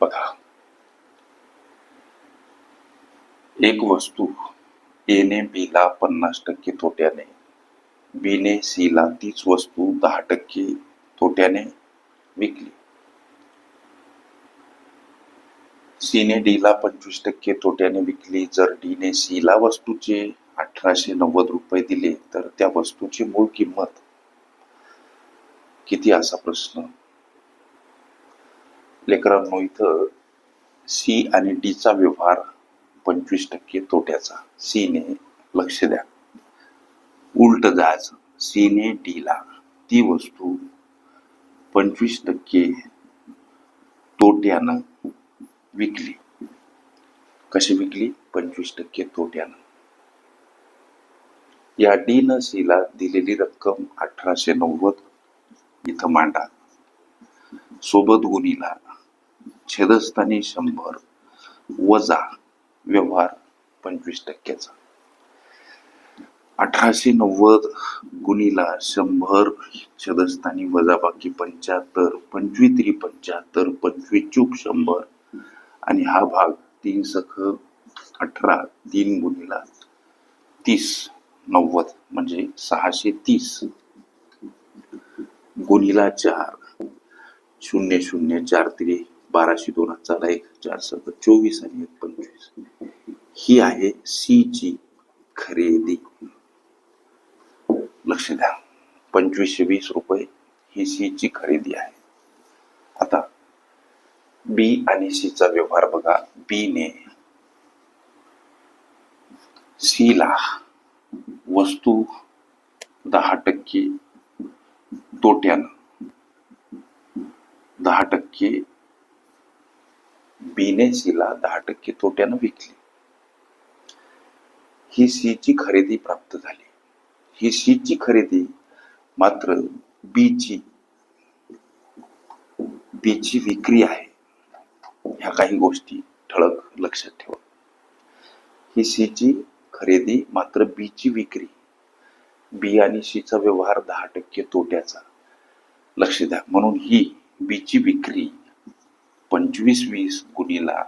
बघा. एक वस्तू एने बीला पन्नास टक्के तोट्याने बीने सीला तीच वस्तू दहा टक्के तोट्याने विकली. सीने डीला पंचवीस टक्के तोट्याने विकली जर डीने सीला वस्तूचे अठराशे नव्वद रुपये दिले तर त्या वस्तूची मूळ किंमत किती असा प्रश्न? लेकरांनो इथं सी आणि डीचा व्यवहार पंचवीस टक्के तोट्याचा. सीने लक्ष द्या. उलट जायचं. सीने डीला ती वस्तू पंचवीस टक्के तोट्यानं विकली. कशी विकली? पंचवीस टक्के तोट्यानं. या डी न सीला दिलेली रक्कम अठराशे नव्वद. इथं मांडा. सोबत गुणीला छेदस्थानी शंभर वजा व्यवहार पंचवीस टक्क्याचा. अठराशे नव्वद गुणीला शंभर छदस्थानी वजा बाकी पंच्याहत्तर पंचवीस त्रि पंच्याहत्तर पंचवीस चूक शंभर. आणि हा भाग तीन सख अठरा तीन गुणीला तीस नव्वद म्हणजे सहाशे तीस. गुणीला चार शून्य शून्य चार त्रि. बाराशे दोन हजार एक चार सक चोवीस आणि एक पंचवीस. ही आहे सी ची खरेदी. लक्ष द्या. पंचवीसशे वीस रुपये ही सी ची खरेदी आहे. आता बी आणि सी चा व्यवहार बघा. बी ने सी ला वस्तू दहा टक्के तोट्यानं दहा टक्के बीनेसीला दहा टक्के तोट्यानं विकली. ही सी ची खरेदी प्राप्त झाली. ही सी ची खरेदी मात्र बी ची बी ची विक्री आहे. ह्या काही गोष्टी ठळक लक्षात ठेवा. ही सी ची खरेदी मात्र बी ची विक्री. बी आणि सी चा व्यवहार दहा टक्के तोट्याचा. लक्ष द्या. म्हणून ही बी ची विक्री पंचवीस वीस गुणीला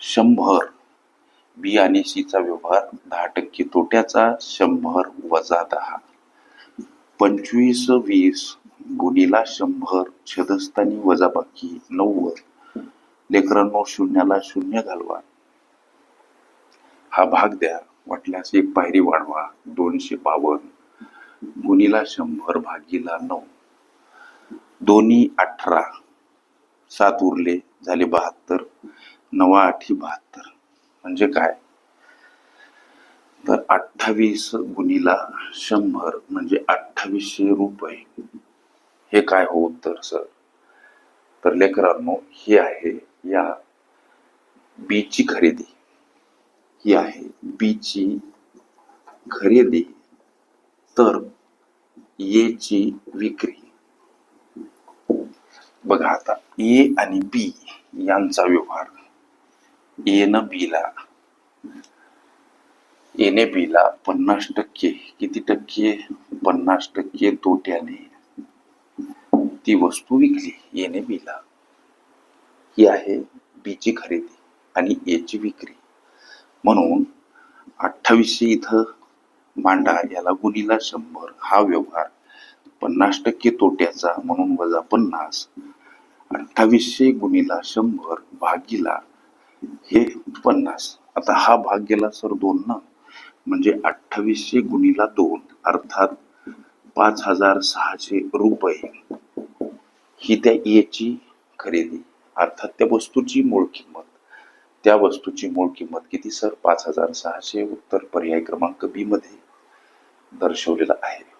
शंभर. बी आणि सीचा व्यवहार दहा टक्के तोट्याचा शंभर वजा दहा. पंचवीस वीस गुणीला शंभर छदस्थानी वजा बाकी नव्वद. लेकरांनो शून्याला शून्य घालवा. हा भाग द्या. वाटल्यास एक पायरी वाढवा. दोनशे बावन्न गुणीला शंभर भागीला नऊ. दोन्ही अठरा. सात उरले झाले बहात्तर. नवा आठी बहात्तर. म्हणजे काय? तर अठ्ठावीस गुणीला शंभर म्हणजे अठ्ठावीसशे रुपये. हे काय हो उत्तर सर? तर लेकरांनो ही आहे या बी ची खरेदी. ही आहे बी ची खरेदी. तर येची ची विक्री. बघा आता ए आणि बी यांचा व्यवहार. ए न बीला एने बीला पन्नास टक्के. किती टक्के? पन्नास टक्के तोट्याने. ती वस्तू विकली एने बीला ही आहे बी ची खरेदी आणि ए ची विक्री. म्हणून अठ्ठावीसशे इथं मांडा याला गुणीला शंभर. हा व्यवहार पन्नास टक्के तोट्याचा म्हणून वजा पन्नास. अठ्ठावीसशे गुणीला शंभर भागीला हे पन्नास. आता हा भाग गेला सर दोन ना. म्हणजे अठ्ठावीसशे गुणीला दोन अर्थात पाच हजार सहाशे रुपये. ही त्या याची खरेदी अर्थात त्या वस्तूची मूळ किंमत. त्या वस्तूची मूळ किंमत किती सर? पाच हजार सहाशे उत्तर पर्याय क्रमांक बी मध्ये दर्शवलेला आहे.